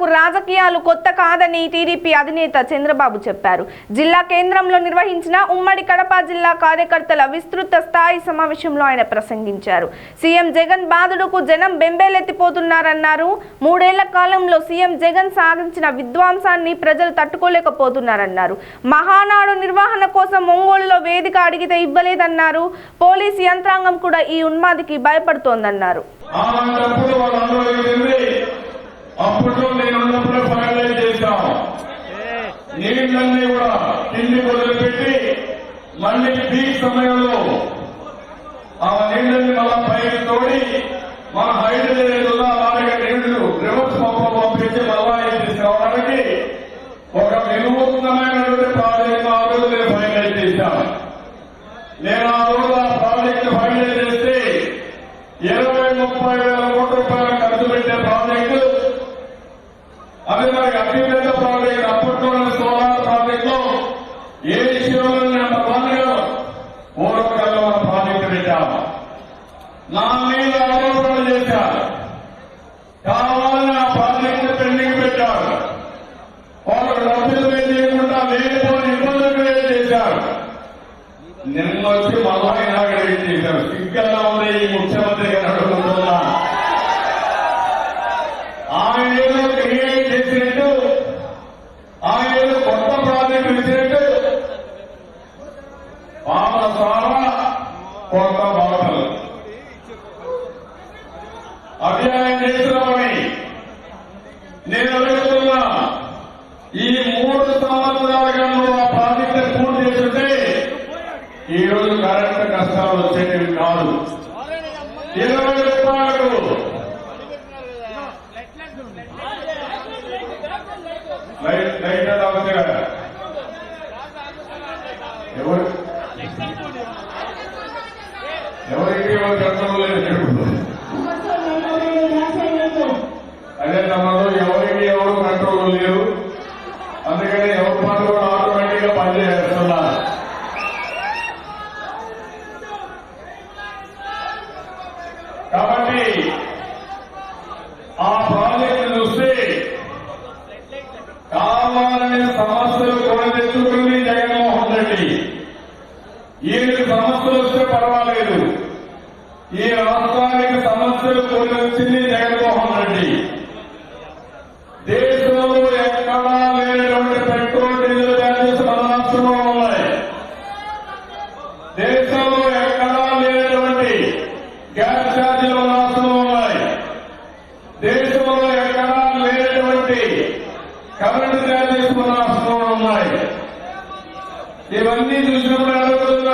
తనకు రాజకీయాలు కొత్త కాదని టీడీపీ అధినేత చంద్రబాబు చెప్పారు. జిల్లా కేంద్రంలో నిర్వహించిన ఉమ్మడి కడప జిల్లా కార్యకర్తల విస్తృత స్థాయి సమావేశంలో ఆయన ప్రసంగించారు. సీఎం జగన్ బాధుడుకు జనం బెంబేలెత్తిపోతున్నారన్నారు. మూడేళ్ళ కాలంలో సీఎం జగన్ సాగించిన విద్వాంసాన్ని ప్రజలు తట్టుకోలేకపోతున్నారన్నారు. మహానాడు నిర్వహణ కోసం ఒంగోలులో వేదిక అడిగితే ఇవ్వలేదన్నారు. పోలీస్ యంత్రాంగం కూడా ఈ ఉన్మాదికి భయపడుతోందన్నారు. అప్పట్లో నేను ఉన్నప్పుడు ఫైనలైజ్ చేశాం. నీళ్ళన్నీ కూడా కింది వదిలిపెట్టి మళ్ళీ పీక్ సమయంలో ఆ నీళ్ళని మళ్ళా పైకి తోడి మన హైదరాబాద్ జిల్లా అలాగే నీళ్ళు రివర్స్ పంప పంపించి మళ్ళా ఇది తీసుకురావడానికి ఒక వినూత్నమైనటువంటి ప్రాజెక్ట్ ఆ రోజు నేను ఫైనలైజ్ చేశాను నేను ఆ రోజు ఆ ప్రాజెక్ట్ ఫైనలైజ్ చేస్తే ఇరవై ముప్పై వేల కోట్ల రూపాయలు ఖర్చు పెట్టే ప్రాజెక్టు అది మరి అతిపెద్ద ప్రాజెక్ట్ అప్పట్లో సోలార్ ప్రాజెక్ట్లో విషయంలో నెంబర్ వన్ పూర్వకాలంలో మన ప్రాజెక్టు పెట్టాము నా మీద ఆరోపణలు చేశారు. కావాలని ఆ ప్రాజెక్ట్ పెండింగ్ పెట్టారు. వాళ్ళు డబ్బులు పే చేయకుండా లేనిపోని ఇబ్బందులు క్రియేట్ చేశారు. నిన్న వచ్చి మళ్ళా ఇనాగరేట్ చేశారు. సిగ్గల్లా ఉంది ఈ ముఖ్యమంత్రి గారు అడుగుతున్నా ఆయన ఏదో క్రియేట్ చేసినట్టు ఆయన ఏదో కొత్త ప్రాజెక్టు ఇచ్చినట్టు పాపల ద్వారా కొంత బాధలు. అధ్యయనం చేస్తున్నామని నేను అడుగుతున్నా ఈ మూడు సంవత్సరాలుగా నువ్వు ఆ ప్రాజెక్టు పూర్తి చేస్తుంటే ఈ రోజు కరెంట్ కష్టాలు వచ్చేటివి కాదు. ఇరవై రూపాయలు లైట్ లైట్ ఎవరికి ఎవరు కష్టం లేదు అదే తమలో ఎవరికి ఎవరు కంట్రోల్ లేరు. అందుకని ఎవరి పనులు కూడా ఆటోమేటిక్గా పనిచేస్తున్నారు కాబట్టి ఆ ప్రాజెక్ట్ చూస్తే కావాలనే సమస్యలు కూడా తెచ్చుకుంది జగన్మోహన్ రెడ్డి. ఈయనకి సమస్యలు వస్తే పర్వాలేదు. ఈ రాష్ట్రానికి సమస్యలు కొన్ని వచ్చింది జగన్మోహన్ రెడ్డి. దేశంలో ఎక్కడా లేనటువంటి పెట్రోల్ డీజిల్ ఛార్జెస్ మన రాష్ట్రంలో ఉన్నాయి. దేశంలో ఎక్కడా లేనటువంటి గ్యాస్ ఛార్జీలు మన రాష్ట్రంలో ఉన్నాయి. దేశంలో ఎక్కడా లేనటువంటి కరెంటు ఛార్జెస్ మన రాష్ట్రంలో ఉన్నాయి. ఇవన్నీ చూసినప్పుడు అడుగుతున్నారు